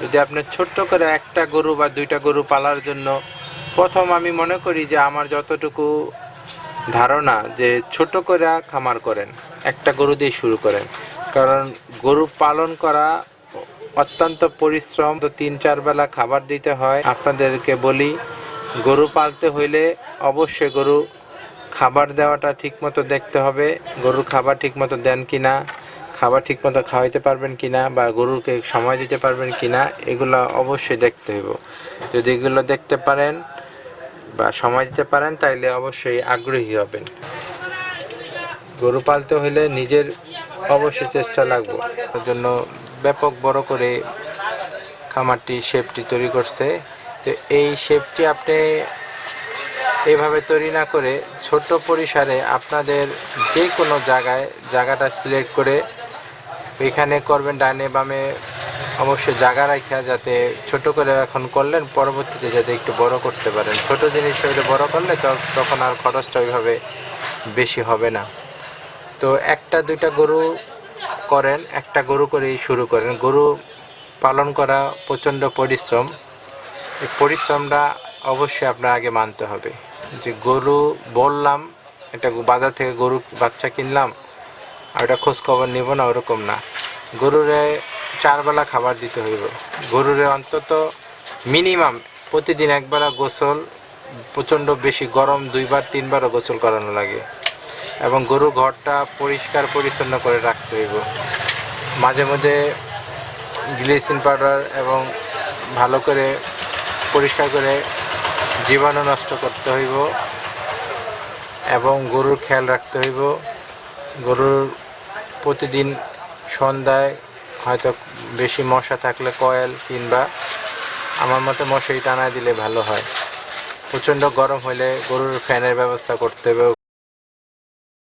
যদি আপনি ছোট্ট করে একটা গরু বা দুইটা গরু পালার জন্য প্রথম আমি মনে করি যে আমার যতটুকু ধারণা যে ছোট করে খামার করেন, একটা গরু দিয়ে শুরু করেন। কারণ গরু পালন করা অত্যন্ত পরিশ্রম। তো তিন, চার বেলা খাবার দিতে হয়। আপনাদেরকে বলি, গরু পালতে হইলে অবশ্যই গরু খাবার দেওয়াটা ঠিকমতো দেখতে হবে। গরুর খাবার ঠিকমতো দেন কিনা খাবার ঠিকমতো খাওয়াইতে পারবেন কিনা বা গরুকে সময় দিতে পারবেন কিনা, এগুলো অবশ্যই দেখতে হইব। যদি এগুলো দেখতে পারেন বা সময় দিতে পারেন, তাইলে অবশ্যই আগ্রহী হবেন। গরু পালতে হলে নিজের অবশ্যই চেষ্টা লাগবে। তার জন্য ব্যাপক বড় করে খামারটি, শেপটি তৈরি করছে। তো এই শেপটি আপনি এইভাবে তৈরি না করে ছোট পরিসরে আপনাদের যে কোনো জায়গায় জায়গাটা সিলেক্ট করে এখানে করবেন, ডানে বামে অবশ্যই জায়গা রাখা যাতে ছোট করে এখন করলেন, পরবর্তীতে যাতে একটু বড় করতে পারেন। ছোট জিনিস হইলে বড় করলে তখন আর খরচটা ওইভাবে বেশি হবে না। তো একটা, দুইটা গরু করেন, একটা গরু করেই শুরু করেন। গরু পালন করা প্রচণ্ড পরিশ্রম। এই পরিশ্রমটা অবশ্যই আপনার আগে মানতে হবে। যে গরু বললাম এটা বাজার থেকে গরু বাচ্চা কিনলাম আর ওটা খোঁজ খবর নিব না, ওরকম না। গরুরে চারবেলা খাবার দিতে হইব। গরুরে অন্তত মিনিমাম প্রতিদিন একবেলা গোসল, প্রচণ্ড বেশি গরম দুইবার, তিনবারও গোসল করানো লাগে। এবং গরুর ঘরটা পরিষ্কার পরিচ্ছন্ন করে রাখতে হইব। মাঝে মধ্যে গ্লিসিন পাউডার এবং ভালো করে পরিষ্কার করে জীবাণু নষ্ট করতে হইব। এবং গরুর খেয়াল রাখতে হইব। গরুর প্রতিদিন সন্ধ্যায় হয়তো বেশি মশা থাকলে কয়েল কিংবা আমার মতে মশারি টানায় দিলে ভালো হয়। প্রচণ্ড গরম হলে গরুর ফ্যানের ব্যবস্থা করতে হবে।